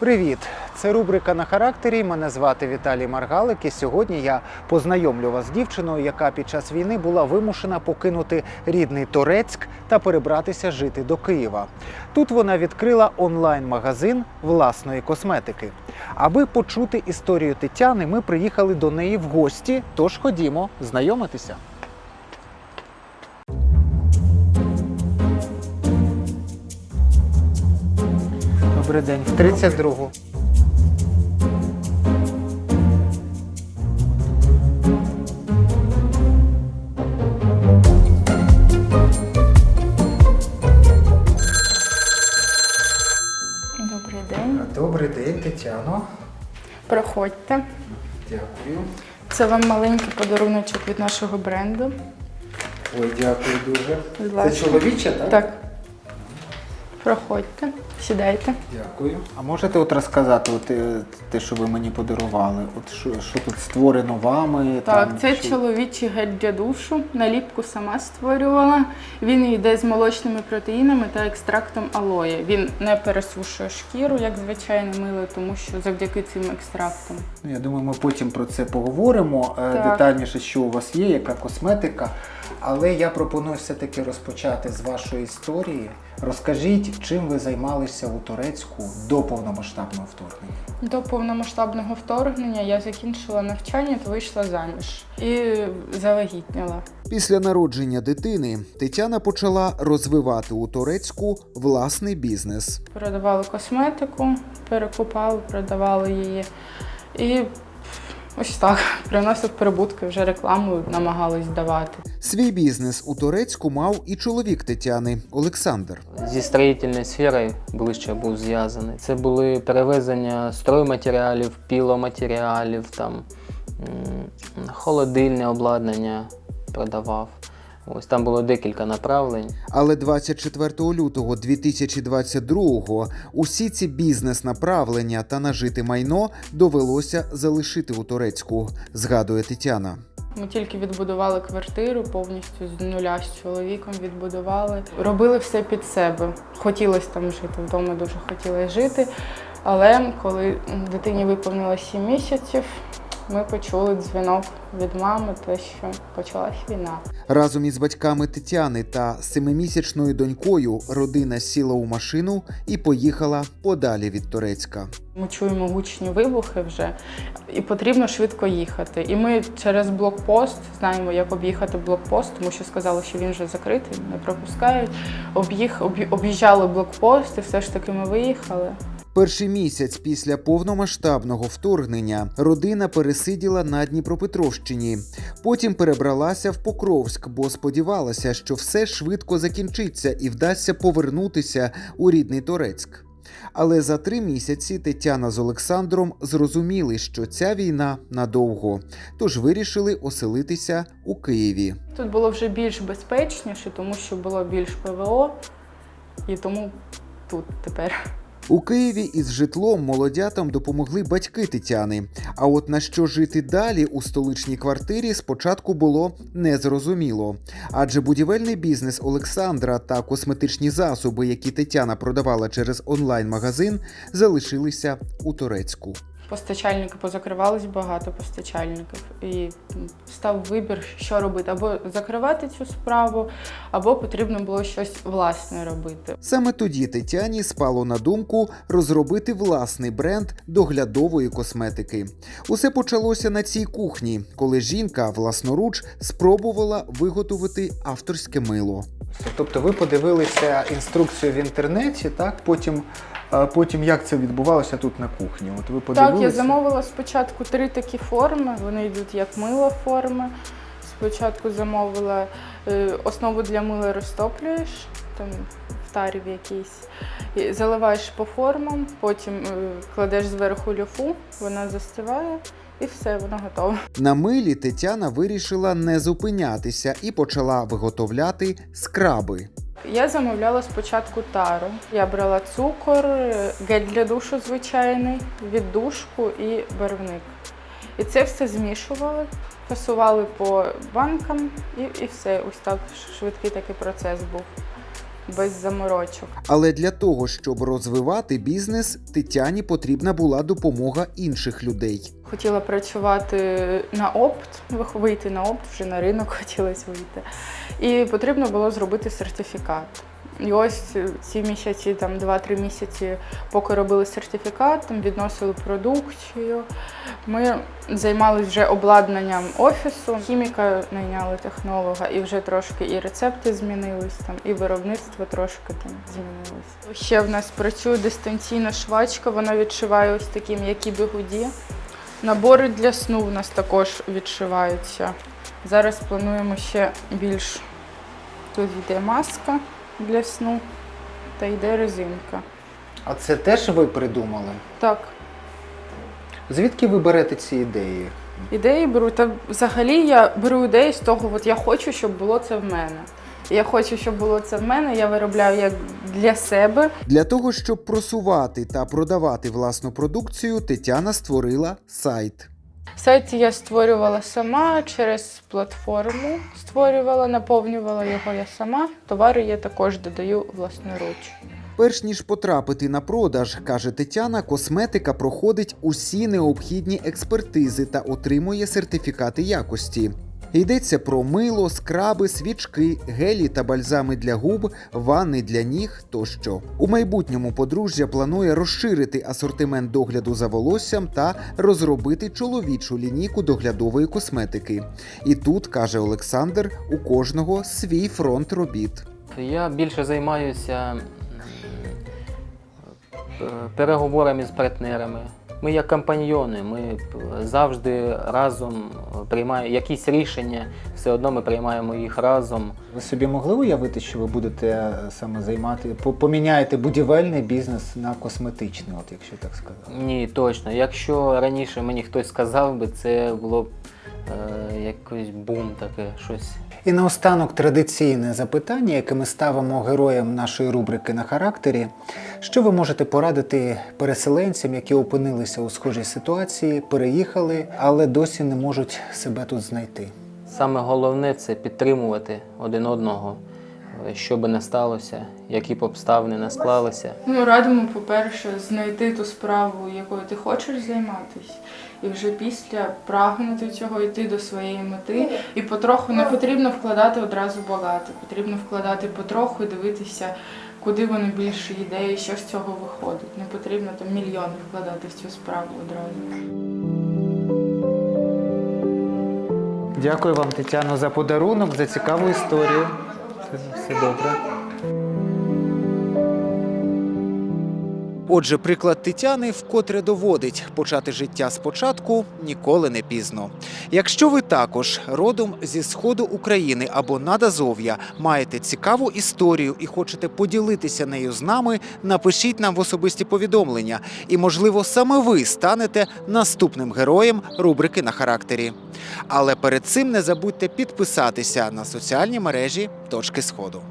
Привіт! Це рубрика на характері. Мене звати Віталій Маргалик. І сьогодні я познайомлю вас з дівчиною, яка під час війни була вимушена покинути рідний Торецьк та перебратися жити до Києва. Тут вона відкрила онлайн-магазин власної косметики. Аби почути історію Тетяни, ми приїхали до неї в гості. Тож ходімо знайомитися. Добрий день. 32-гу. Добрий день. Добрий день, Тетяно. Проходьте. Дякую. Це вам маленький подаруночок від нашого бренду. Ой, дякую дуже. Це чоловіче, так? Так. Проходьте, сідайте. Дякую. А можете от розказати от, е, те, що ви мені подарували? От що, що тут створено вами? Так, там, це що- чоловічий гель для душу. Наліпку сама створювала. Він йде з молочними протеїнами та екстрактом алоє. Він не пересушує шкіру, як звичайне мило, тому що завдяки цим екстрактам. Ну, Я думаю, ми потім про це поговоримо е, Так. детальніше, що у вас є, яка косметика. Але я пропоную все-таки розпочати з вашої історії. Розкажіть, чим ви займалися у Турецьку до повномасштабного вторгнення? До повномасштабного вторгнення я закінчила навчання та вийшла заміж і завагітніла. Після народження дитини Тетяна почала розвивати у Турецьку власний бізнес. Продавали косметику, перекупали, продавали її. І ось так приносив прибутки, вже рекламу намагались давати. Свій бізнес у Турецьку мав і чоловік Тетяни Олександр. Зі строїтельної сфери ближче був зв'язаний. Це були перевезення стройматеріалів, піломатеріалів, там, холодильне обладнання продавав. Ось там було декілька направлень. Але 24 лютого 2022-го усі ці бізнес-направлення та нажите майно довелося залишити у Турецьку, згадує Тетяна. Ми тільки відбудували квартиру повністю з нуля з чоловіком відбудували. Робили все під себе. Хотілося там жити, вдома дуже хотілося жити. Але коли дитині виповнилося 7 місяців, ми почули дзвінок від мами, те, що почалась війна. Разом із батьками Тетяни та семимісячною донькою родина сіла у машину і поїхала подалі від Турецька. Ми чуємо гучні вибухи вже, і потрібно швидко їхати. І ми через блокпост знаємо, як об'їхати блокпост, тому що сказали, що він вже закритий, не пропускають. Об'їх, об'їжджали блокпост, і все ж таки ми виїхали. Перший місяць після повномасштабного вторгнення родина пересиділа на Дніпропетровщині. Потім перебралася в Покровськ, бо сподівалася, що все швидко закінчиться і вдасться повернутися у рідний Торецьк. Але за три місяці Тетяна з Олександром зрозуміли, що ця війна надовго, тож вирішили оселитися у Києві. Тут було вже більш безпечніше, тому що було більш ПВО, і тому тут тепер. У Києві із житлом молодятам допомогли батьки Тетяни. А от на що жити далі у столичній квартирі спочатку було незрозуміло. Адже будівельний бізнес Олександра та косметичні засоби, які Тетяна продавала через онлайн-магазин, залишилися у Турецьку. Постачальники позакривались багато постачальників, і став вибір, що робити: або закривати цю справу, або потрібно було щось власне робити. Саме тоді Тетяні спало на думку розробити власний бренд доглядової косметики. Усе почалося на цій кухні, коли жінка власноруч спробувала виготовити авторське мило. Тобто ви подивилися інструкцію в інтернеті, так? Потім, е, потім як це відбувалося тут на кухні? От ви подивилися? Так, я замовила спочатку три такі форми. Вони йдуть як мило форми. Спочатку замовила е, основу для мила розтоплюєш там в тарі і заливаєш по формам, потім е, кладеш зверху люфу, вона застиває і все, воно готове. На милі Тетяна вирішила не зупинятися і почала виготовляти скраби. Я замовляла спочатку тару. Я брала цукор, гель для душу звичайний, віддушку і барвник. І це все змішували, фасували по банкам і, і все. Ось так швидкий такий процес був. Без заморочок. Але для того, щоб розвивати бізнес, Тетяні потрібна була допомога інших людей. Хотіла працювати на опт, вийти на опт, вже на ринок хотілося вийти. І потрібно було зробити сертифікат. І ось ці місяці, там 2-3 місяці, поки робили сертифікат, там відносили продукцію. Ми займалися вже обладнанням офісу, хіміка найняли технолога, і вже трошки і рецепти змінились, там, і виробництво трошки там змінилось. Ще в нас працює дистанційна швачка, вона відшиває ось такі м'які бігуді. Набори для сну в нас також відшиваються. Зараз плануємо ще більш. Тут йде маска для сну та йде резинка. А це теж ви придумали? Так, Звідки ви берете ці ідеї? ідеї беру. Та взагалі я беру ідеї з того, от я хочу, щоб було це в мене. Я хочу, щоб було це в мене. Я виробляю як для себе. Для того, щоб просувати та продавати власну продукцію, Тетяна створила сайт. Сайт я створювала сама через платформу. Створювала, наповнювала його я сама. Товари я також додаю власноруч. Перш ніж потрапити на продаж, каже Тетяна, косметика проходить усі необхідні експертизи та отримує сертифікати якості. Йдеться про мило, скраби, свічки, гелі та бальзами для губ, ванни для ніг тощо. У майбутньому подружжя планує розширити асортимент догляду за волоссям та розробити чоловічу лінійку доглядової косметики. І тут каже Олександр: у кожного свій фронт робіт. Я більше займаюся е, переговорами з партнерами. Ми як компаньйони, ми завжди разом приймаємо якісь рішення, все одно ми приймаємо їх разом. Ви собі могли уявити, що ви будете е, саме займати, поміняєте будівельний бізнес на косметичний, от якщо так сказати? Ні, точно. Якщо раніше мені хтось сказав би, це було б якийсь бум таке, щось. І наостанок традиційне запитання, яке ми ставимо героям нашої рубрики на характері. Що ви можете порадити переселенцям, які опинилися у схожій ситуації, переїхали, але досі не можуть себе тут знайти? Саме головне це підтримувати один одного, е, що би не сталося, які б обставини не склалися. Ну, радимо, по-перше, знайти ту справу, якою ти хочеш займатися, і вже після прагнути цього йти до своєї мети. І потроху не потрібно вкладати одразу багато. Потрібно вкладати потроху і дивитися, куди воно більше йде і що з цього виходить. Не потрібно там мільйони вкладати в цю справу одразу. Дякую вам, Тетяно, за подарунок, за цікаву історію. Все добре. Отже, приклад Тетяни вкотре доводить почати життя спочатку ніколи не пізно. Якщо ви також родом зі сходу України або надазов'я маєте цікаву історію і хочете поділитися нею з нами, напишіть нам в особисті повідомлення, і, можливо, саме ви станете наступним героєм рубрики на характері. Але перед цим не забудьте підписатися на соціальні мережі Точки Сходу.